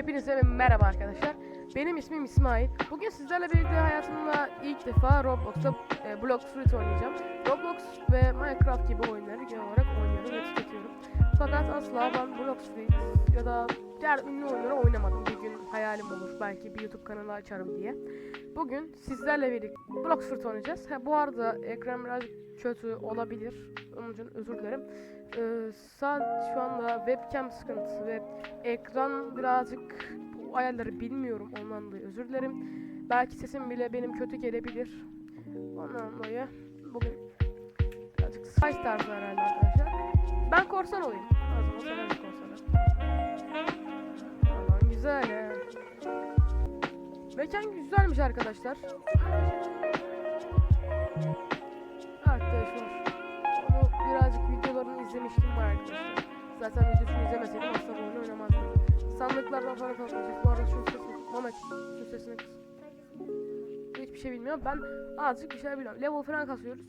Hepinize merhaba arkadaşlar. Benim ismim İsmail. Bugün sizlerle birlikte hayatımda ilk defa Roblox'ta e, Blox Fruit oynayacağım. Roblox ve Minecraft gibi oyunları genel olarak oynuyorum ve tüketiyorum. Fakat asla ben Blox Fruit ya da diğer ünlü oyunları oynamadım. Bir gün. Belki bir YouTube kanalı açarım diye. Bugün sizlerle birlikte Blox Fruit oynayacağız. Ha, bu arada ekran biraz kötü olabilir. Onun için özür dilerim. Ee, saat şu anda webcam sıkıntısı ve ekran birazcık bu ayarları bilmiyorum ondan dolayı özür dilerim. Belki sesim bile benim kötü gelebilir. Ondan dolayı bugün birazcık spice tarzı herhalde arkadaşlar. Ben korsan olayım. O zaman severim korsanı. Aman güzel he. Mekan güzelmiş arkadaşlar. Arkadaşlar. Onu birazcık videolarını izlemiştim var arkadaşlar. Zaten videosunu izlemeseydim asla bu oyunu oynamazdım. Sandıklardan para toplayacağız. Bu arada şu sesini, Mehmet şu sesini kıs. Hiçbir şey bilmiyorum. Ben azıcık bir şey biliyorum. Level falan kasıyoruz.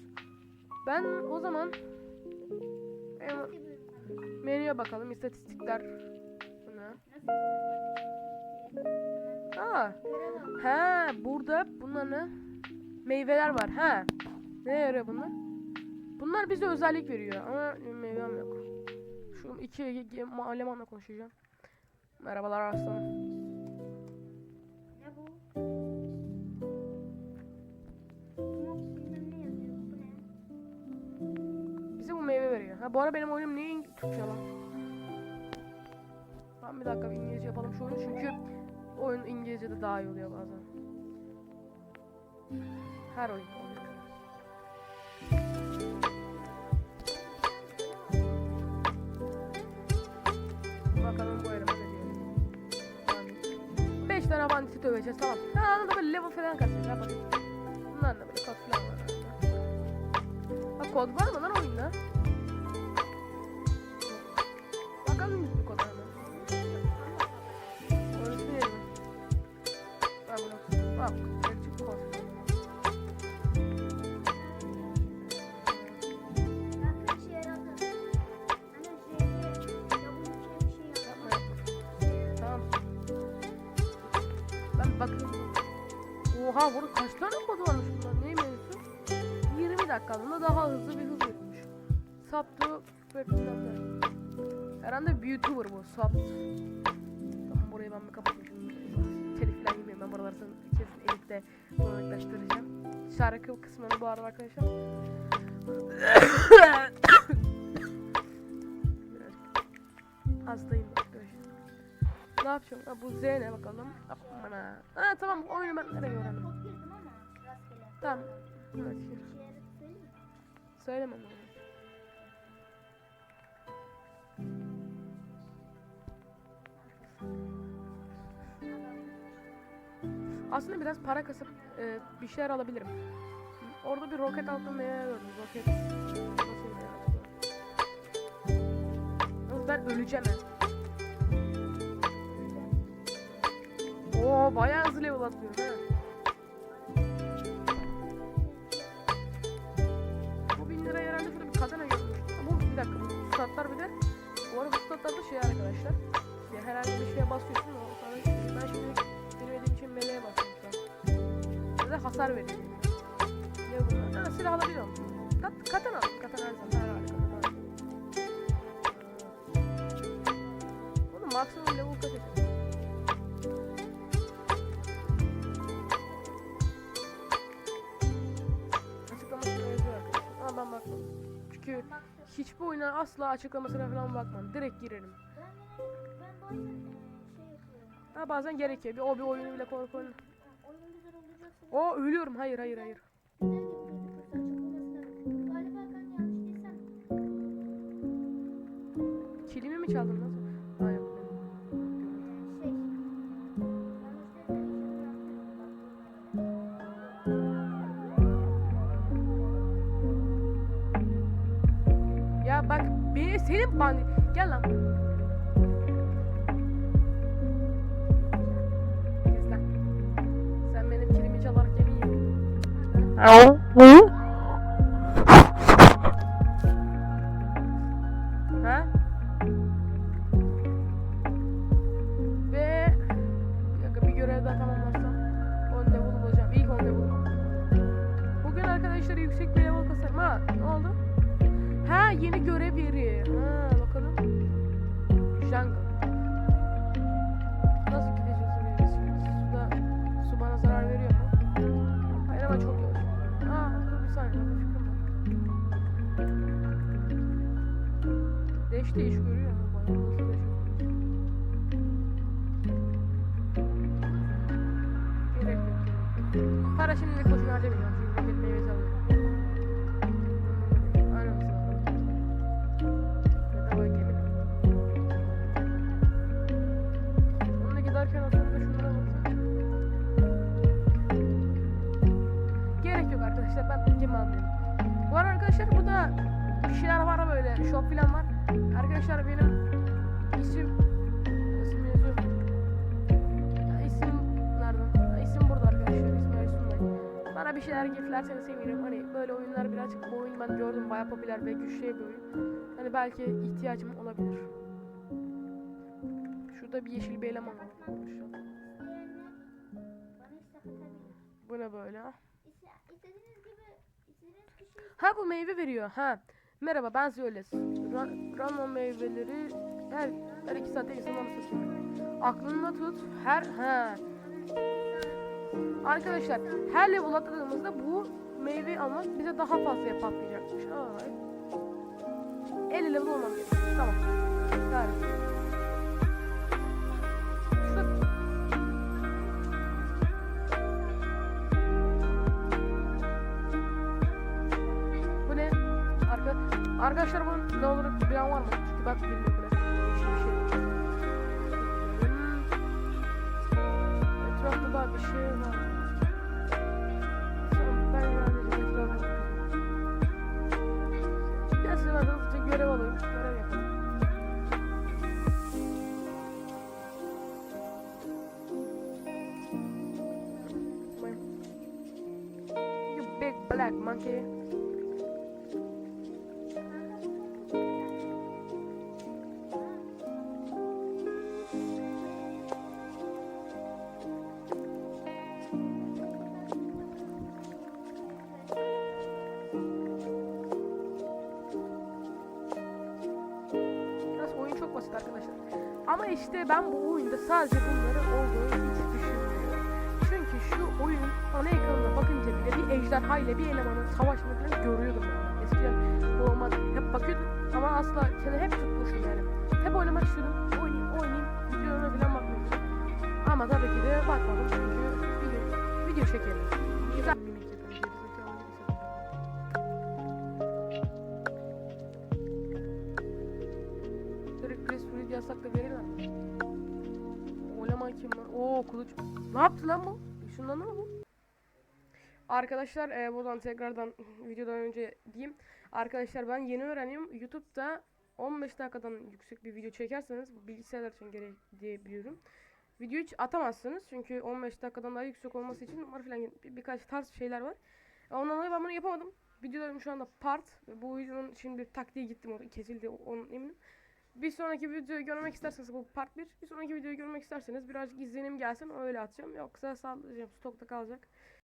Ben o zaman em- menüye bakalım. İstatistikler. Bu ne? Aa. He, burada bunlar ne? Meyveler var. He. Ne yarıyor bunlar? Bunlar bize özellik veriyor ama meyvem yok. Şu iki elemanla konuşacağım. Merhabalar aslanım. Bize bu meyve veriyor. Ha bu ara benim oyunum niye Türkçe lan? Tamam bir dakika bir İngilizce yapalım şu oyunu çünkü oyun İngilizce'de daha iyi oluyor bazen. Her oyun. Bakalım bu eleme ne diyor. 5 tane banditi döveceğiz tamam. Ha anladım böyle level falan kasacağız. Ha bakayım. Bunlar da böyle kod falan var. Ha kod var mı lan oyunda? Bakayım. Oha burada kaç tane kod varmış bunlar? Ne mevzusu? 20 dakikalığında daha hızlı bir hız veriyormuş. Saptı ne. Herhalde bir YouTuber bu. Sapt. Tamam burayı ben bir kapatayım şimdi. Telif falan yemeyeyim. Ben buraları kesin editte kolaylaştıracağım. Şarkı kısmını bu arada arkadaşlar. Hastayım. Ne yapacağım? Ha, bu Z ne bakalım. Aman ha. Ha tamam oyunu ben nereye öğrendim? Tamam. Evet. Söylemem onu. Aslında biraz para kasıp e, bir şeyler alabilirim. Orada bir roket aldım ne gördüm. Roket. Ben öleceğim he. Oo bayağı hızlı level atlıyorum ha. Bu bin lira herhalde şurada bir kadına görmüştüm. Bu bir dakika bu statlar bir de. Bu arada bu statlar da şey arkadaşlar. Ya herhangi bir şeye basıyorsun o sana ben şimdi bilmediğim için meleğe basıyorum şu an. Ya da hasar veriyor. Ne bunlar? Ha silah alabiliyorum. Kat, katan aldım. Çünkü hiçbir oyuna asla açıklamasına falan bakmam. Direkt girerim. Ben, bazen şey yapıyorum. Ha bazen gerekiyor. Bir o bir oyunu bile korku. Oyun güzel olacaksa O ölüyorum. Hayır hayır hayır. Kilimi mi çaldın lan? Beni senin bandit. Gel lan. Kes. Sen benim kilimi çalarak yemin yiyorsun. Yeni görev yeri. Ha bakalım. Jungle. Nasıl gideceğiz oraya biz şimdi? Su bana zarar veriyor mu? Hayır ama çok yavaş. Aa dur bir saniye. Bir fikrim var. Değiş değiş görüyor. ha, Bayağı değiş görüyor. Gerek yok. Para şimdilik boşuna harcamayacağım. Çünkü meyvesi alıyorum. Bir şeyler var böyle shop falan var. Arkadaşlar benim isim isim yazıyor. Ya isim nerede? Ha, İsim burada arkadaşlar. İsmail Sunday. Bana bir şeyler giflerseniz sevinirim. Hani böyle oyunlar birazcık bu oyun ben gördüm bayağı popüler ve güçlü bir oyun. Hani belki ihtiyacım olabilir. Şurada bir yeşil bir eleman var. Bu ne böyle? Ha bu meyve veriyor. Ha. Merhaba ben Zioles. Ra- Ramo meyveleri her, her iki saatte insanlara satıyorum. Aklında tut. Her ha. Arkadaşlar her level atladığımızda bu meyve almak bize daha fazla patlayacakmış. Alright. 50 level olmam gerekiyor. Tamam. Gayret. Arka, arkadaşlar bunun ne olur bilen var mı? Çünkü ben bilmiyorum. Yeşil bir şey. Hmm. Etrafta daha bir şey var. Ben yani bakıyorum. Neyse ben hızlıca görev alayım. Görev yapalım. Ama işte ben bu oyunda sadece bunları olduğunu hiç düşünmüyorum. Çünkü şu oyunun ana ekranına bakınca bile bir ejderha ile bir elemanın savaşını görüyordum ben. Eskiden normal hep bakıyordum ama asla seni hep tutmuşum yani. Hep oynamak istiyordum. Oynayayım oynayayım. Videolarına falan bakmıyordum. Ama tabii ki de bakmadım çünkü video, video çekelim. Güzel Oo kılıç. Ne yaptı lan bu? Işınlandı mı bu? Arkadaşlar e, buradan tekrardan videodan önce diyeyim. Arkadaşlar ben yeni öğreniyorum. YouTube'da 15 dakikadan yüksek bir video çekerseniz bilgisayarlar için gerek diye biliyorum. Hiç atamazsınız çünkü 15 dakikadan daha yüksek olması için var filan bir, birkaç tarz şeyler var. E, Ondan dolayı ben bunu yapamadım. Videolarım şu anda part. Bu videonun şimdi bir taktiğe gittim kesildi onun eminim. Bir sonraki videoyu görmek isterseniz bu part 1. Bir sonraki videoyu görmek isterseniz birazcık izlenim gelsin öyle atacağım. Yoksa sallayacağım stokta kalacak.